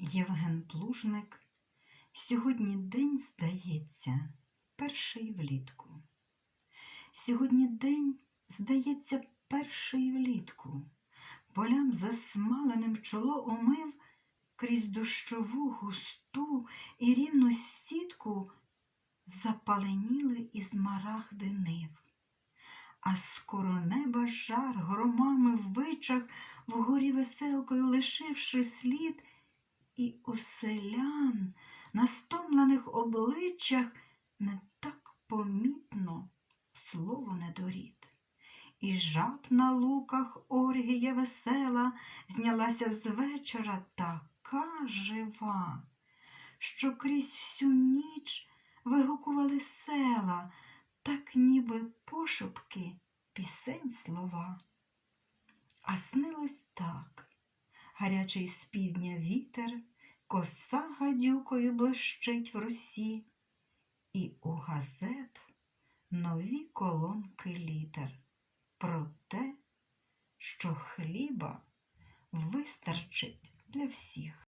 Євген Плужник. Сьогодні день, здається, перший влітку. Сьогодні день, здається, перший влітку. Полям засмаленим чоло омив крізь дощову густу і рівну сітку запаленіли із марагди нив. А скоро неба жар громами в вичах вгорі веселкою лишивши слід, і у селян на стомлених обличчях не так помітно слово не дорід. І жаб на луках оргія весела знялася з вечора така жива, що крізь всю ніч вигукували села, так ніби пошепки пісень слова. А снилось так гарячий з півдня вітер, коса гадюкою блищить в росі, і у газет нові колонки літер про те, що хліба вистачить для всіх.